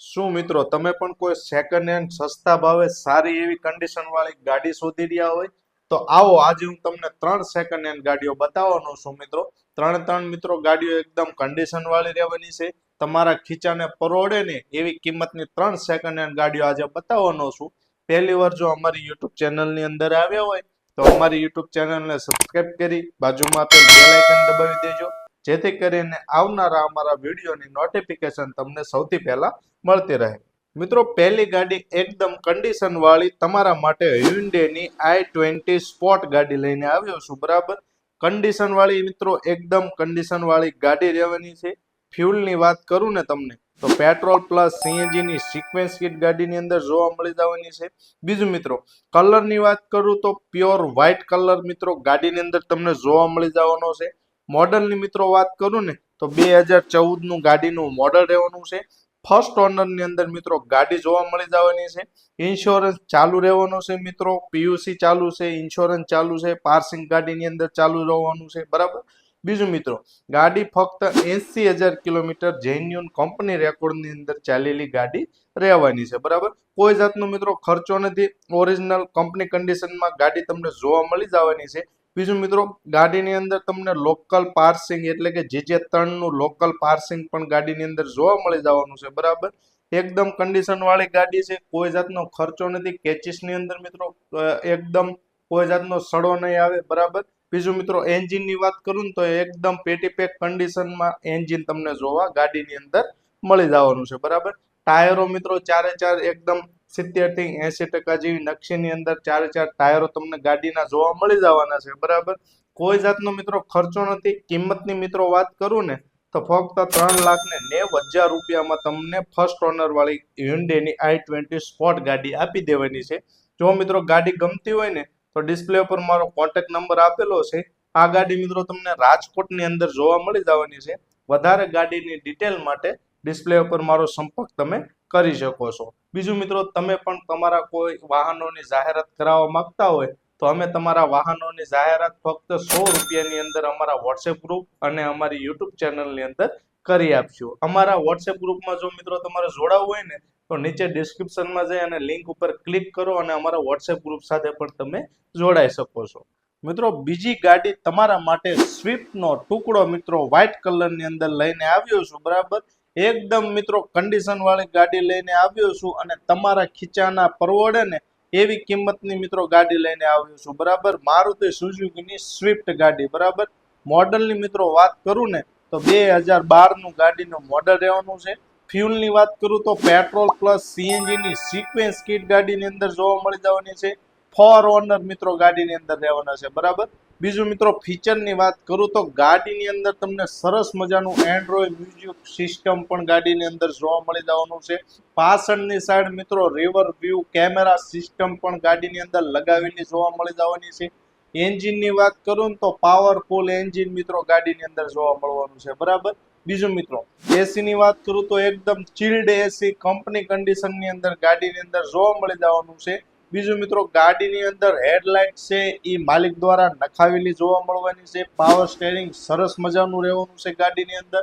શું મિત્રો, તમે પણ કોઈ સેકન્ડ હેન્ડ સસ્તા ભાવે સારી એવી કન્ડિશન વાળી ગાડી શોધી રહ્યા હોય, તો આવો આજે હું તમને ત્રણ સેકન્ડ હેન્ડ ગાડીઓ બતાવવાનો છું મિત્રો. ત્રણે ત્રણ મિત્રો ગાડીઓ એકદમ કન્ડિશન વાળી રહેવાની છે. તમારા ખીચાને પરોડે ને એવી કિંમતની ત્રણ સેકન્ડ હેન્ડ ગાડીઓ આજે બતાવવાનો છું. પહેલી વાર જો અમારી યુટ્યુબ ચેનલની અંદર આવ્યા હોય, તો અમારી યુટ્યુબ ચેનલને સબસ્ક્રાઈબ કરી બાજુમાં આપેલ બેલ આઇકન દબાવી દેજો. જેથી કરીને આવનારા અમારા વિડીયોની નોટિફિકેશન તમને સૌથી પહેલા મળતી રહે. મિત્રો, પહેલી ગાડી એકદમ કન્ડિશન વાળી તમારા માટે હ્યુન્ડેની આઈ ટ્વેન્ટી સ્પોર્ટ ગાડી લઈને આવ્યો છું, બરાબર? કન્ડિશન વાળી મિત્રો, એકદમ કન્ડિશન વાળી ગાડી રહેવાની છે. ફ્યુલની વાત કરું ને તમને, તો પેટ્રોલ પ્લસ સીએનજીની સિક્વેન્સ કિટ ગાડીની અંદર જોવા મળી જવાની છે. બીજું મિત્રો કલરની વાત કરું તો પ્યોર વ્હાઇટ કલર મિત્રો ગાડીની અંદર તમને જોવા મળી જવાનો છે. મોડલની મિત્રો વાત કરું ને, તો બે હજાર ચૌદનું ગાડીનું મોડલ રહેવાનું છે. ફર્સ્ટ ઓનરની અંદર મિત્રો ગાડી જોવા મળી જવાની છે. ઇન્સ્યોરન્સ ચાલુ રહેવાનો છે મિત્રો. પીયુસી ચાલુ છે ઇન્સ્યોરન્સ ચાલુ છે પાર્સિંગ ગાડીની અંદર ચાલુ રહેવાનું છે, બરાબર? બીજું મિત્રો, ગાડી ફક્ત એસી હજાર કિલોમીટર જેન્યુન કંપની રેકોર્ડની અંદર ચાલેલી ગાડી રહેવાની છે, બરાબર? કોઈ જાતનો મિત્રો ખર્ચો નથી. ઓરિજિનલ કંપની કન્ડિશનમાં ગાડી તમને જોવા મળી જવાની છે. બીજું મિત્રો, ગાડીની અંદર તમને લોકલ પાર્સિંગ એટલે કે જે જે ત્રણનું લોકલ પાર્સિંગ પણ ગાડીની અંદર જોવા મળી જવાનું છે, બરાબર? એકદમ કન્ડિશન વાળી ગાડી છે, કોઈ જાતનો ખર્ચો નથી, કેચીસની અંદર મિત્રો એકદમ કોઈ જાતનો સડો નહીં આવે, બરાબર? બીજું મિત્રો, એન્જિનની વાત કરું ને તો એકદમ પેટી પેક કન્ડિશનમાં એન્જિન તમને જોવા ગાડીની અંદર મળી જવાનું છે, બરાબર? ટાયરો મિત્રો, ચારે ચાર એકદમ સિત્તેરથી એસી ટકા જેવી નકશીની અંદર ચારે ચાર ટાયરો તમને ગાડીના જોવા મળી જવાના છે, બરાબર? કોઈ જાતનો મિત્રો ખર્ચો નથી, કિંમતની મિત્રો વાત કરું ને, તો ફક્ત ત્રણ લાખ ને નેવ હજાર રૂપિયામાં તમને ફર્સ્ટ ઓનર વાળી હ્યુન્ડેની આઈ ટ્વેન્ટી સ્પોટ ગાડી આપી દેવાની છે. જો મિત્રો ગાડી ગમતી હોય ને, તો ડિસ્પ્લે ઉપર મારો કોન્ટેક્ટ નંબર આપેલો છે. આ ગાડી મિત્રો તમને રાજકોટની અંદર જોવા મળી જવાની છે. વધારે ગાડીની ડિટેલ માટે ડિસ્પ્લે ઉપર મારો સંપર્ક તમે કરી શકો છો. બીજું મિત્રો, તમે પણ તમારા કોઈ વાહનોની જાહેરાત કરાવવા માંગતા હોય, તો અમે તમારા વાહનોની જાહેરાત ફક્ત સો રૂપિયાની અંદર અમારા વોટ્સએપ ગ્રુપ અને અમારી યુટ્યુબ ચેનલની અંદર કરી આપશું. અમારા વોટ્સએપ ગ્રુપમાં જો મિત્રો તમારે જોડાવવું હોય ને, તો નીચે ડિસ્ક્રિપ્શનમાં જઈ અને લિંક ઉપર ક્લિક કરો અને અમારા વોટ્સએપ ગ્રુપ સાથે પણ તમે જોડાઈ શકો છો. મિત્રો, બીજી ગાડી તમારા માટે સ્વિફ્ટનો ટુકડો મિત્રો વ્હાઇટ કલરની અંદર લઈને આવ્યો છું, બરાબર? એકદમ મિત્રો કન્ડિશન વાળી ગાડી લઈને આવ્યો છું અને તમારા ખીચાના પરવડે ને એવી કિંમતની મિત્રો ગાડી લઈને આવ્યો છું. બરાબર? મારુતિ સુઝુકીની સ્વિફ્ટ ગાડી, બરાબર? મોડલની મિત્રો વાત કરું ને તો બે હજાર બારનું ગાડીનું મોડલ રહેવાનું છે. ફ્યુલની વાત કરું તો પેટ્રોલ પ્લસ સીએનજીની સિક્વેન્સ કીટ ગાડીની અંદર જોવા મળી જવાની છે. ફોર ઓનર મિત્રો ગાડીની અંદર રહેવાના છે, બરાબર? બીજું મિત્રો ફીચરની વાત કરું તો ગાડીની અંદર તમને સરસ મજાનું એન્ડ્રોઈડ મ્યુઝિક સિસ્ટમ પણ ગાડીની અંદર જોવા મળી જવાનું છે. પાછળની સાઈડ મિત્રો રિવર વ્યૂ કેમેરા સિસ્ટમ પણ ગાડીની અંદર લગાવેલી જોવા મળી જવાની છે. એન્જિનની વાત કરું તો પાવરફુલ એન્જિન મિત્રો ગાડીની અંદર જોવા મળવાનું છે. બરાબર? બીજું મિત્રો એસીની વાત કરું તો એકદમ ચિલ્ડ એસી કંપની કન્ડિશનની અંદર ગાડીની અંદર જોવા મળી જવાનું છે. બીજું મિત્રો, ગાડીની અંદર હેડલાઇટ છે એ માલિક દ્વારા નખાવેલી જોવા મળવાની છે. પાવર સ્ટેરિંગ સરસ મજાનું રહેવાનું છે ગાડીની અંદર.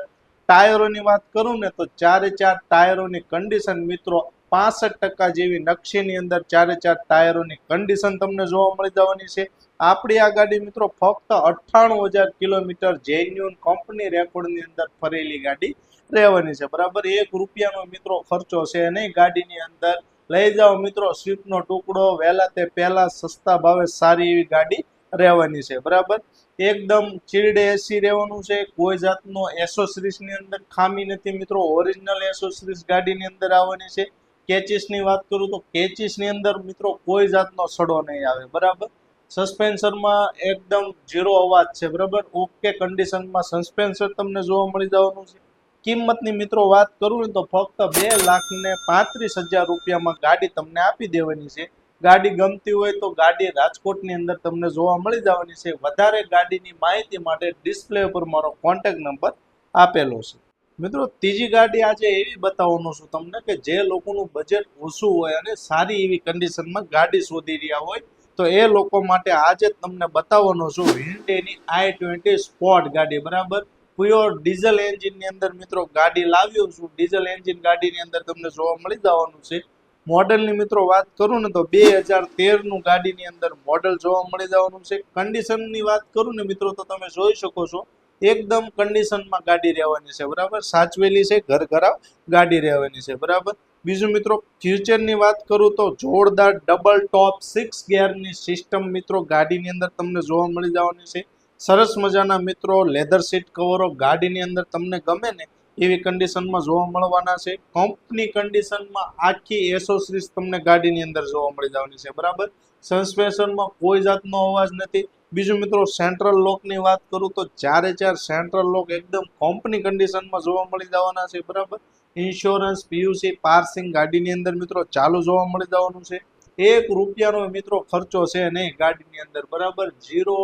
ટાયરોની વાત કરું ને તો ચારે ચાર ટાયરોની કન્ડિશન મિત્રો પાસઠ ટકા જેવી નકશીની અંદર ચારે ચાર ટાયરોની કન્ડિશન તમને જોવા મળી જવાની છે. આપણી આ ગાડી મિત્રો ફક્ત અઠ્ઠાણું હજાર કિલોમીટર જેન્યુન કંપની રેકોર્ડની અંદર ફરેલી ગાડી રહેવાની છે. બરાબર? એક રૂપિયાનો મિત્રો ખર્ચો છે નહીં ગાડીની અંદર. લઈ જાઓ મિત્રો સ્વિફ્ટનો ટુકડો વહેલા તે પહેલાં સસ્તા ભાવે સારી એવી ગાડી રહેવાની છે, બરાબર? એકદમ ચીરડે એસી રહેવાનું છે, કોઈ જાતનો એસોસરીઝની અંદર ખામી નથી મિત્રો, ઓરિજિનલ એસોસરીઝ ગાડીની અંદર આવવાની છે. કેચીસની વાત કરું તો કેચીસની અંદર મિત્રો કોઈ જાતનો સડો નહીં આવે, બરાબર? સસ્પેન્શનમાં એકદમ ઝીરો અવાજ છે, બરાબર? ઓકે કન્ડિશનમાં સસ્પેન્સર તમને જોવા મળી જવાનું છે. કિંમતની મિત્રો વાત કરું ને તો ફક્ત બે લાખ ને પાંત્રીસ હજાર રૂપિયામાં ગાડી તમને આપી દેવાની છે. ગાડી ગમતી હોય તો ગાડી રાજકોટની અંદર તમને જોવા મળી જવાની છે. વધારે ગાડીની માહિતી માટે ડિસ્પ્લે ઉપર મારો કોન્ટેક્ટ નંબર આપેલો છે. મિત્રો, ત્રીજી ગાડી આજે એવી બતાવવાનો છું તમને કે જે લોકોનું બજેટ ઓછું હોય અને સારી એવી કન્ડિશનમાં ગાડી શોધી રહ્યા હોય, તો એ લોકો માટે આજે તમને બતાવવાનો છું. હિન્ડેની આઈ ટ્વેન્ટી સ્પોર્ટ ગાડી, બરાબર? પ્યોર ડીઝલ એન્જિનની અંદર મિત્રો ગાડી લાવ્યો છું. ડીઝલ એન્જિન ગાડીની અંદર તમને જોવા મળી જવાનું છે. મોડલની મિત્રો વાત કરું ને તો બે હજાર તેરનું ગાડીની અંદર મોડલ જોવા મળી જવાનું છે. કન્ડિશનની વાત કરું ને મિત્રો તો તમે જોઈ શકો છો. એકદમ કન્ડિશનમાં ગાડી રહેવાની છે. બરાબર? સાચવેલી છે ઘર ઘરાવ ગાડી રહેવાની છે. બરાબર? બીજું મિત્રો ફ્યુચરની વાત કરું તો જોરદાર ડબલ ટોપ સિક્સ ગિયરની સિસ્ટમ મિત્રો ગાડીની અંદર તમને જોવા મળી જવાની છે. સરસ મજાના મિત્રો લેધર સીટ કવરો ગાડીની અંદર તમને ગમે ને, એવી કન્ડિશનમાં જોવા મળવાના છે. કંપની કન્ડિશનમાં આખી એસોસરીઝ તમને ગાડીની અંદર જોવા મળી જવાની છે, બરાબર? સસ્પેન્શનમાં કોઈ જાતનો અવાજ નથી. બીજું મિત્રો સેન્ટ્રલ લોકની વાત કરું તો ચારે ચાર સેન્ટ્રલ લોક એકદમ કંપની કન્ડિશનમાં જોવા મળી જવાના છે, બરાબર? ઇન્સ્યોરન્સ પીયુસી પાર્સિંગ ગાડીની અંદર મિત્રો ચાલુ જોવા મળી જવાનું છે. એક રૂપિયાનો મિત્રો ખર્ચો છે નહીં ગાડીની અંદર, બરાબર? ઝીરો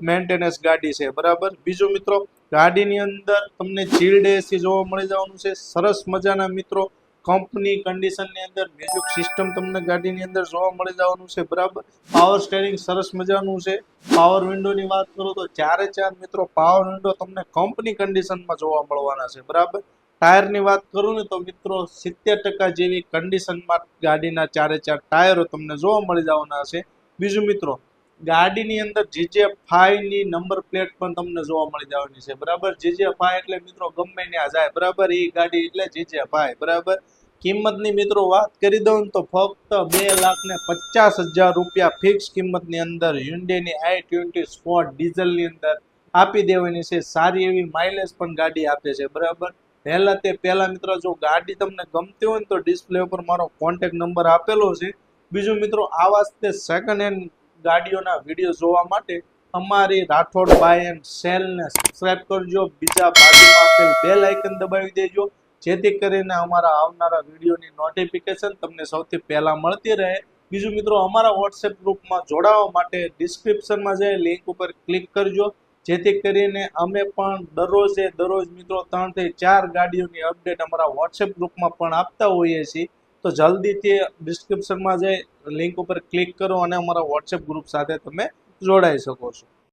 મેન્ટેનન્સ ગાડી છે, બરાબર? બીજું મિત્રો, ગાડીની અંદર તમને ચીલ્ડ એસી જોવા મળી જવાનું છે. સરસ મજાના મિત્રો, કંપની કન્ડિશનની અંદર મ્યુઝિક સિસ્ટમ તમને ગાડીની અંદર જોવા મળી જવાનું છે, બરાબર? પાવર સ્ટેરિંગ સરસ મજાનું છે. પાવર વિન્ડોની વાત કરું તો ચારે ચાર મિત્રો, પાવર વિન્ડો તમને કંપની કન્ડિશનમાં જોવા મળવાના છે, બરાબર? ટાયરની વાત કરું ને તો મિત્રો, સિત્તેર ટકા જેવી કન્ડિશનમાં ગાડીના ચારે ચાર ટાયરો તમને જોવા મળી જવાના છે. બીજું મિત્રો ગાડીની અંદર જીજે ફાઈવની નંબર પ્લેટ પણ તમને જોવા મળી જવાની છે. બરાબર? જીજે ફાઈવ એટલે મિત્રો ગમે ત્યાં જાય. બરાબર? એ ગાડી એટલે જીજે ફાઈવ બરાબર? કિંમતની મિત્રો વાત કરી દઉં તો ફક્ત બે લાખ ને પચાસ હજાર રૂપિયા ફિક્સ કિંમતની અંદર હ્યુન્ડેની આઈ ટ્વેન્ટી સ્પોર્ટ ડીઝલની અંદર આપી દેવાની છે. સારી એવી માઇલેજ પણ ગાડી આપે છે. બરાબર? પહેલાં તે પહેલાં મિત્રો જો ગાડી તમને ગમતી હોય ને તો ડિસ્પ્લે ઉપર મારો કોન્ટેક્ટ નંબર આપેલો છે. બીજું મિત્રો આવા જ તે સેકન્ડ હેન્ડ ગાડીઓના વીડિયો જોવા માટે અમારી રાઠોડ બાય એન્ડ સેલને સબસ્ક્રાઇબ કરજો. બીજા બાજુમાં આપેલ બેલ આઇકન દબાવી દેજો. જેથી કરીને અમારા આવનારા વિડીયોની નોટિફિકેશન તમને સૌથી પહેલાં મળતી રહે. બીજું મિત્રો, અમારા વોટ્સએપ ગ્રુપમાં જોડાવા માટે ડિસ્ક્રિપ્શનમાં જઈ લિંક ઉપર ક્લિક કરજો. જેથી કરીને અમે પણ દરરોજે દરરોજ મિત્રો ત્રણથી ચાર ગાડીઓની અપડેટ અમારા વોટ્સએપ ગ્રુપમાં પણ આપતા હોઈએ છીએ. તો જલ્દીથી ડિસ્ક્રિપ્શનમાં જે લિંક ઉપર ક્લિક કરો અને અમારા વોટ્સએપ ગ્રુપ સાથે તમે જોડાઈ શકો છો.